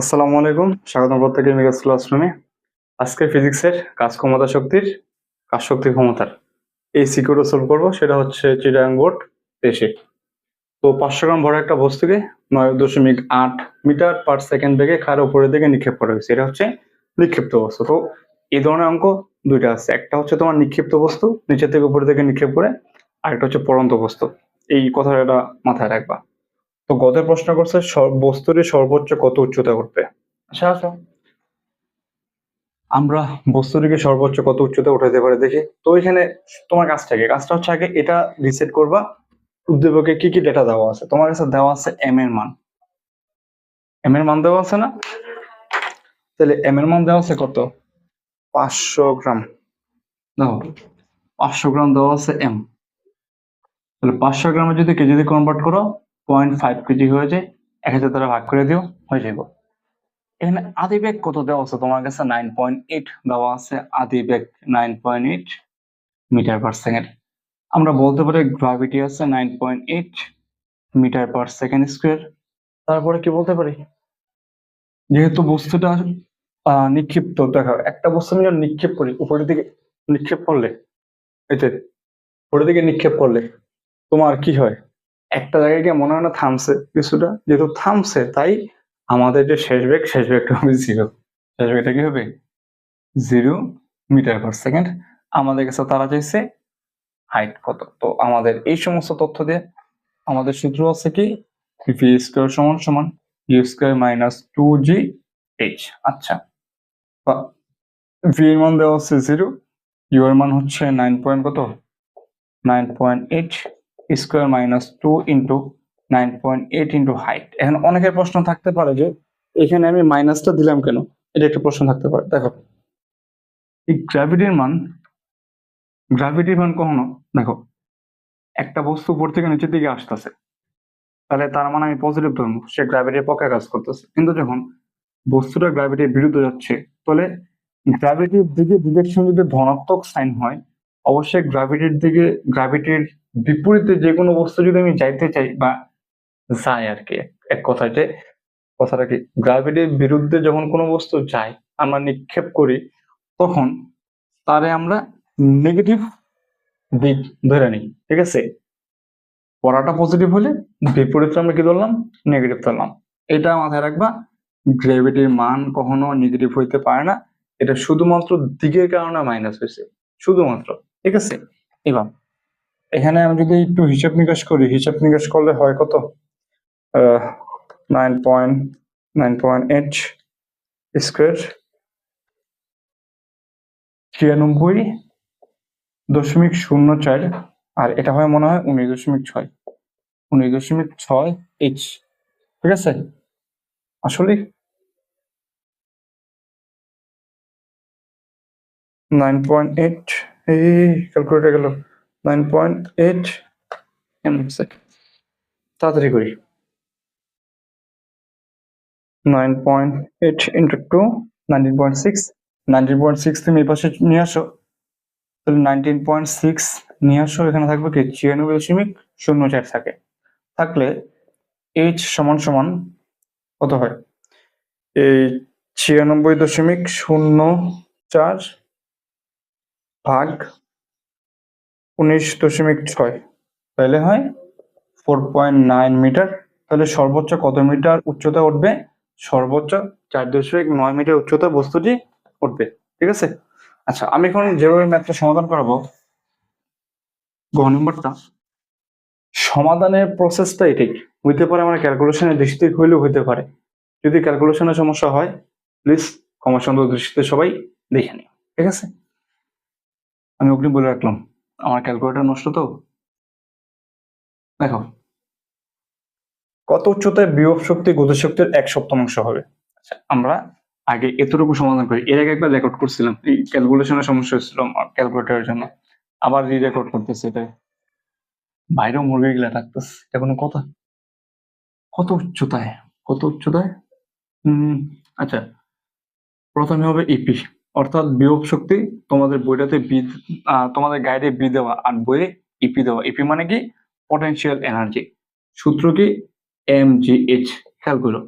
আসসালামু আলাইকুম, স্বাগতম প্রত্যেকে মিরাজ ক্লাসরুমে আজকে ফিজিক্সের কাজ ক্ষমতা শক্তির কাজ শক্তি ক্ষমতার এই সিকিউরটা সলভ করব, সেটা হচ্ছে চিটাং বোর্ড দেশে তো পাঁচশো গ্রাম ভরা একটা বস্তুকে নয় দশমিক আট মিটার পার সেকেন্ড বেগে খার উপরের দিকে নিক্ষেপ করা হয়েছে। এটা হচ্ছে নিক্ষিপ্ত বস্তু। তো এই ধরনের অঙ্ক দুইটা আছে। একটা হচ্ছে তোমার নিক্ষিপ্ত বস্তু, নিচের থেকে উপরের দিকে নিক্ষেপ করে, আরেকটা হচ্ছে পড়ন্ত বস্তু। এই কথাটা মাথায় রাখবা। তো গতের প্রশ্ন করছে বস্তুটি সর্বোচ্চ কত উচ্চতা উঠবে আচ্ছা আচ্ছা আমরা বস্তুটিকে সর্বোচ্চ কত উচ্চতা উঠাইতে পারে দেখি? তো এখানে তোমার কাজটা কি কাজটা হচ্ছে আগে এটা রিসেট করবা। উদ্দীপকে কি কি ডেটা দেওয়া আছে? তোমার কাছে দেওয়া আছে এম এর মান। এম এর মান দেওয়া আছে না? তাহলে এম এর মান দেওয়া আছে কত? পাঁচশো গ্রাম। দেখো পাঁচশো গ্রাম দেওয়া আছে এম তাহলে পাঁচশো গ্রামে যদি কেজিতে কনভার্ট করো পয়েন্ট ফাইভ কেজি হয়ে যায় এক হাজার দ্বারা ভাগ করে দিও, হয়ে যাবে এখানে আদি বেগ কত দেওয়া আছে তোমার কাছে? নাইন পয়েন্ট এইট দেওয়া আছে, আদি বেগ nine point eight metre per second আমরা বলতে পারি গ্রাভিটি আছে nine point eight metre per second square তারপরে কি বলতে পারি? যেহেতু বস্তুটা নিক্ষিপ্ত, দেখো, একটা বস্তু আমি নিক্ষেপ করি, উপরের দিকে নিক্ষেপ করলে, এতে, উপরের দিকে নিক্ষেপ করলে, তোমার কি হয়? একটা জায়গায় গিয়ে মনে হয় না থামছে কিছুটা। যেহেতু থামছে, তাই আমাদের যে শেষ বেগ শেষ বেগটা হবে জিরো শেষ বেগটা কি হবে? জিরো মিটার পার সেকেন্ড আমাদের কাছে তারা চাইছে হাইট কত? তো আমাদের এই সমস্ত তথ্য দিয়ে আমাদের সূত্র আছে কি? ভি স্কোয়ার সমান সমান U square minus two G H আচ্ছা। ভি এর মান দেওয়া হচ্ছে জিরো ইউ এর মান হচ্ছে নাইন পয়েন্ট কত? Nine point eight square minus two into nine point eight into height. এখন অনেকের প্রশ্ন থাকতে পারে যে, এখানে আমি মাইনাসটা দিলাম কেন? এটা একটা প্রশ্ন থাকতে পারে। দেখো। এই গ্র্যাভিটির মান গ্র্যাভিটির মান কখনো, দেখো, একটা বস্তু উপর থেকে নিচের দিকে আসতেছে। তাহলে তার মানে আমি পজিটিভ ধরবো। সে গ্র্যাভিটির পক্ষে কাজ করতেছে। কিন্তু যখন বস্তুটা গ্র্যাভিটির বিরুদ্ধে যাচ্ছে, তাহলে গ্র্যাভিটির দিকে ডিরেকশন যদি ধনাত্মক সাইন হয়। অবশ্যই গ্র্যাভিটির দিকে, গ্র্যাভিটির বিপরীতে যে কোনো বস্তু যদি আমি যাইতে চাই বা যায় আর কি, এক কথায় যে, কথাটা কি গ্র্যাভিটির বিরুদ্ধে যখন কোনো বস্তু যায় আমরা নিক্ষেপ করি, তখন তারে আমরা নেগেটিভ দিক ধরে নিই, ঠিক আছে? পড়াটা পজিটিভ হলে বিপরীতে আমরা কি ধরলাম? নেগেটিভ ধরলাম। এটা মাথায় রাখবা গ্র্যাভিটির মান কখনো নেগেটিভ হইতে পারে না। এটা শুধুমাত্র দিকের কারণে মাইনাস হয়েছে শুধুমাত্র, ঠিক আছে? এবার এখানে আমি যদি একটু হিসাব নিকাশ করি, হিসাব নিকাশ করলে হয় কত? Nine point nine point eight square ছিয়ানব্বই দশমিক শূন্য চার, আর এটা হয় মনে হয় উনিশ দশমিক ছয়। উনিশ দশমিক ছয় এইচ ঠিক আছে? আসলে নাইন পয়েন্ট এইট এই ক্যালকুলেটার গেল। নাইন পয়েন্ট এইট এম তাড়াতাড়ি করি। Nine point eight into two nineteen point six nineteen point six তুমি এই পাশে নিয়ে আসো। তাহলে নাইনটিন পয়েন্ট সিক্স নিয়ে আসো, এখানে থাকবে কি? ছিয়ানব্বই দশমিক শূন্য চার থাকে। থাকলে এইচ সমান সমান কত হয়? এই ছিয়ানব্বই দশমিক শূন্য চার ভাগ উনিশ দশমিক ছয়। তাহলে হয় ফোর পয়েন্ট নাইন মিটার। তাহলে সর্বোচ্চ কত মিটার উচ্চতা উঠবে? সর্বোচ্চ চার দশমিক নয় মিটার উচ্চতা বস্তুটি উঠবে। ঠিক আছে? আচ্ছা আমি এখন যেভাবে ম্যাথটা সমাধান করাবো, গ নম্বরটা। সমাধানের প্রসেসটা এটাই হইতে পারে আমার ক্যালকুলেশনের দৃষ্টি হইলেও হইতে পারে। যদি ক্যালকুলেশনের সমস্যা হয় প্লিজ ক্ষমা সুন্দর দৃষ্টিতে সবাই দেখে নিও। ঠিক আছে? আমি অগ্নি বলে রাখলাম। আমার ক্যালকুলেটর নষ্ট তো? দেখো। কত উচ্চতায় বিভব শক্তি গতিশক্তির এক সপ্তমাংশ হবে? আচ্ছা আমরা আগে এতটুকু সমাধান করি। এর আগে একবার রেকর্ড করছিলাম। এই ক্যালকুলেশনের সমস্যা হচ্ছিল আমার ক্যালকুলেটরের জন্য। আবার রি রেকর্ড করতেছে এটা বাইরেও মুরগি গিলা থাকতেছে। এটা কোনো কথা? কত উচ্চতায়? কত উচ্চতায়? হম আচ্ছা। প্রথমে হবে ইপি অর্থাৎ বিভব শক্তি তোমাদের বইটাতে বি তোমাদের গাইডে বি দেওয়া আর বইয়ে ইপি দেওয়া। ইপি মানে কি? পটেনশিয়াল এনার্জি সূত্র কি? এম জি এইচ খেয়াল করো।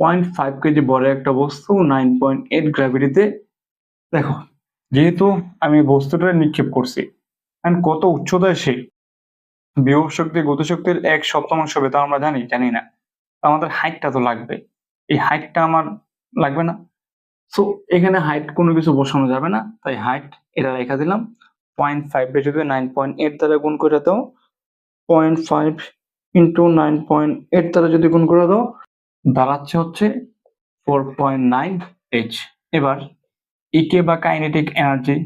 পয়েন্ট ফাইভ কেজি বড় একটা বস্তু নাইন পয়েন্ট এইট গ্র্যাভিটিতে দেখো, যেহেতু আমি বস্তুটা নিক্ষেপ করছি, and কত উচ্চতায় সে বিভব শক্তি, গতিশক্তির এক সপ্তমাংশ হবে তা আমরা জানি জানি না। আমাদের হাইটটা তো লাগবে। এই হাইটটা আমার লাগবে না। সো এখানে হাইট কোনো কিছু বসানো যাবে না। তাই হাইট এটা রেখা দিলাম। পয়েন্ট ফাইভ রে যদি নাইন পয়েন্ট এইট দ্বারা গুণ করে দাও। Point five into nine point eight দ্বারা যদি গুণ করে দাও, দাঁড়াচ্ছে হচ্ছে ফোর পয়েন্ট নাইন এইচ এবার ইকে বা কাইনেটিক এনার্জি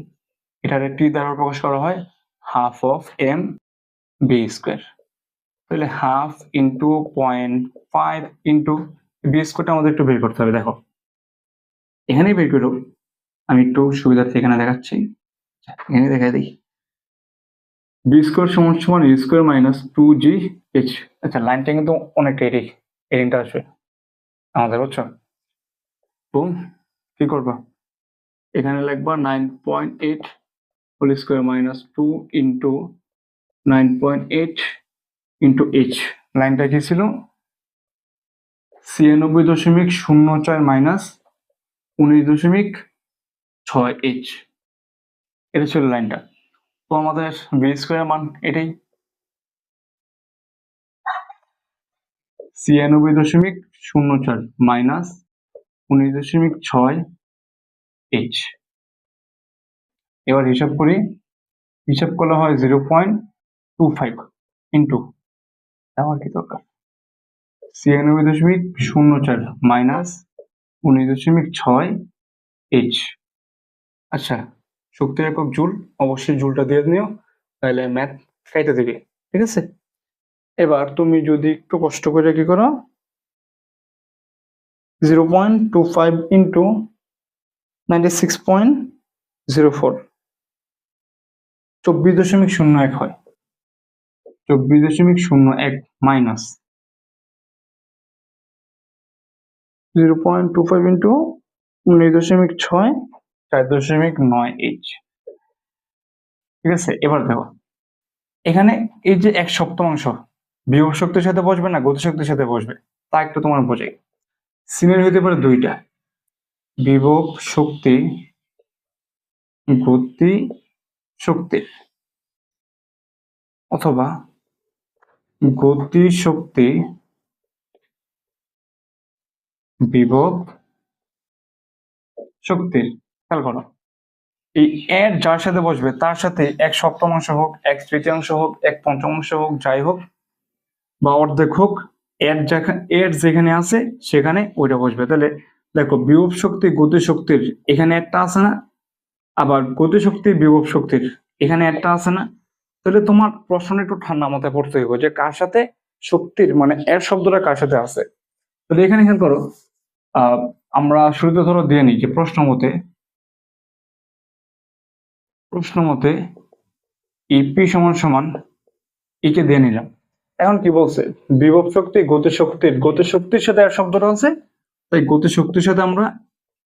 এটার টি দ্বারা প্রকাশ করা হয় half of M V square তাহলে half into point five into V স্কোয়ারটা আমাদের একটু বের করতে হবে। দেখো এখানেই বের করো আমি একটু সুবিধার্থে এখানে দেখাচ্ছি। এখানে দেখাই দিই। বি স্কোয়ার সমান সমান E square minus two G H. আচ্ছা লাইনটা কিন্তু অনেকটা এই লাইনটা আসবে আমাদের বুঝছ? তো কি করবা? এখানে লিখবা nine point eight whole square minus two into nine point eight into H. লাইনটা কি ছিল? ছিয়ানব্বই দশমিক শূন্য চার মাইনাস উনিশ দশমিক ছয় এইচ এটা ছিল লাইনটা। তো আমাদের বি স্কোয়ার মান এটাই। ছিয়ানব্বই দশমিক শূন্য চার মাইনাস উনিশ দশমিক ছয় এইচ এবার হিসাব করি। হিসাব করলে হয় zero point two five into আমার কি দরকার? ছিয়ানব্বই দশমিক শূন্য চার মাইনাস উনিশ দশমিক ছয় এইচ আচ্ছা শক্তির একক জুল, অবশ্যই জুলটা দিয়ে নিও, তাহলে ম্যাথ খাইতে দিবে, ঠিক আছে? এবার তুমি যদি একটু কষ্ট করে কি করো? Zero point two five into ninety six point zero four চব্বিশ দশমিক শূন্য এক হয়। চব্বিশ দশমিক শূন্য এক minus zero point two five into উনিশ দশমিক ছয়, চার দশমিক নয় এইচ ঠিক আছে? এবার দেখো, এখানে এই যে এক সপ্তমাংশ বিভব শক্তির সাথে বসবে না গতিশক্তির সাথে বসবে? তা একটু তোমার বোঝাই। সিনের হইতে পারে দুইটা। বিভব শক্তি, গতি শক্তির অথবা গতি শক্তি বিভব শক্তির, খেয়াল করো। এই এর যার সাথে বসবে, তার সাথে এক সপ্তমাংশ হোক, এক তৃতীয়াংশ হোক, এক পঞ্চমাংশ হোক, যাই হোক, বা অর্ধেক হোক, এর যেখানে এর যেখানে আছে, সেখানে ওইটা বসবে। তাহলে দেখো, বিভব শক্তি গতি শক্তির এখানে একটা আছে না, আবার গতি শক্তি বিভব শক্তির এখানে একটা আছে না। তাহলে তোমার প্রশ্ন একটু ঠান্ডা মাথায় পড়তে হবে যে কার সাথে শক্তির মানে এর শব্দটা কার সাথে আছে? তাহলে এখানে খেয়াল করো আমরা শুরুতে ধরো দিয়ে নিই যে প্রশ্ন মতে প্রশ্ন মতে ইপি সমান সমান ইকে দিয়ে নিলাম। এখন কি বলছে? বিভব শক্তি গতি শক্তির গতি শক্তির সাথে এক শব্দটা আছে, তাই গতি শক্তির সাথে আমরা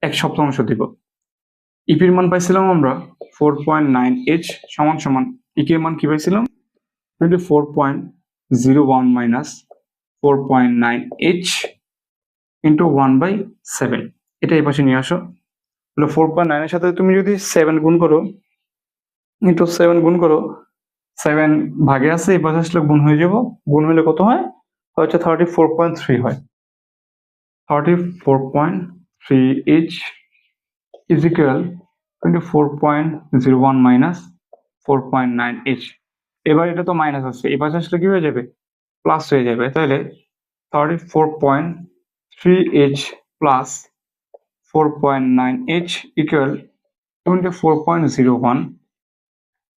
এক সপ্তাংশ দিব। ইপির মান পাইছিলাম আমরা ফোর পয়েন্ট নাইন এইচ সমান সমান ইকের মান কি পাইছিলাম? Twenty four point zero one minus four point nine H into one by seven এটা এই পাশে নিয়ে আসো। তাহলে ফোর পয়েন্ট নাইনের সাথে তুমি যদি সেভেন গুণ করো ইন্টু সেভেন গুণ করো সেভেন ভাগে আছে এই পাশে আসলে গুণ হয়ে যাব। গুণ হলে কত হয়? হচ্ছে থার্টি ফোর পয়েন্ট থ্রি হয়। Thirty four point three H is equal twenty four point zero one minus four point nine H এবার এটা তো মাইনাস আছে। এই পাশে আসলে কি হয়ে যাবে? প্লাস হয়ে যাবে। তাহলে thirty four point three H plus four point nine H equal twenty four point zero one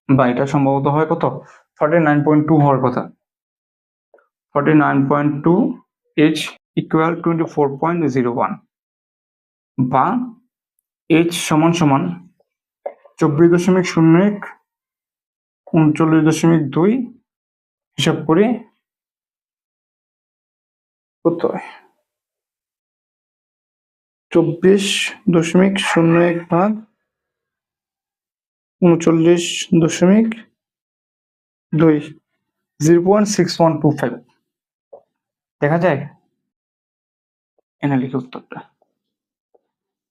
বা এটা সম্ভবত হয় কত? থার্টি নাইন পয়েন্ট টু হওয়ার কথা। Thirty nine point two H equal twenty four point zero one বা H সমান সমান চব্বিশ দশমিক শূন্য এক উনচল্লিশ দশমিক দুই হিসাব করি কত চব্বিশ দশমিক শূন্য এক ভাগ উনচল্লিশ দশমিক দুই zero point six one two five. দেখা যায়? এনে লিখি উত্তরটা।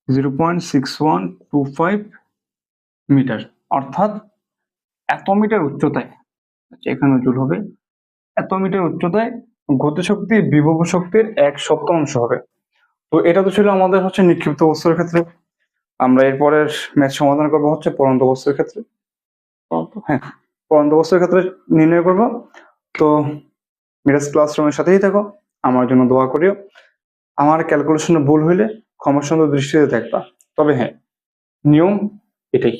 Zero point six one two five metre. অর্থাৎ এত মিটার উচ্চতায় আচ্ছা, এখানে জুল হবে এত মিটার উচ্চতায় গতিশক্তি বিভব শক্তির এক সপ্তাংশ হবে। তো এটা তো ছিল আমাদের হচ্ছে নিক্ষিপ্ত বস্তুর ক্ষেত্রে। আমরা এরপরের ম্যাচ সমাধান করব হচ্ছে পরন্ত বস্তুর ক্ষেত্রে। হ্যাঁ পরন্ত বস্তুর ক্ষেত্রে নির্ণয় করব। তো মিরাজ ক্লাসরুমের সাথেই থাকো আমার জন্য দোয়া করিও। আমার ক্যালকুলেশনে ভুল হইলে ক্ষমাসুন্দর দৃষ্টিতে দেখবা। তবে হ্যাঁ নিয়ম এটাই।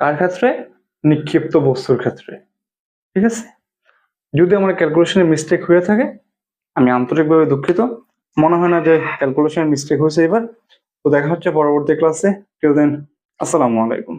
কার ক্ষেত্রে? নিক্ষিপ্ত বস্তুর ক্ষেত্রে। ঠিক আছে? যদি আমার ক্যালকুলেশনে মিস্টেক হয়ে থাকে আমি আন্তরিকভাবে দুঃখিত। মনে হয় না যে ক্যালকুলেশন মিস্টেক হয়েছে এবার। তো দেখা হচ্ছে পরবর্তী ক্লাসে কেউ দেন আসসালামু আলাইকুম।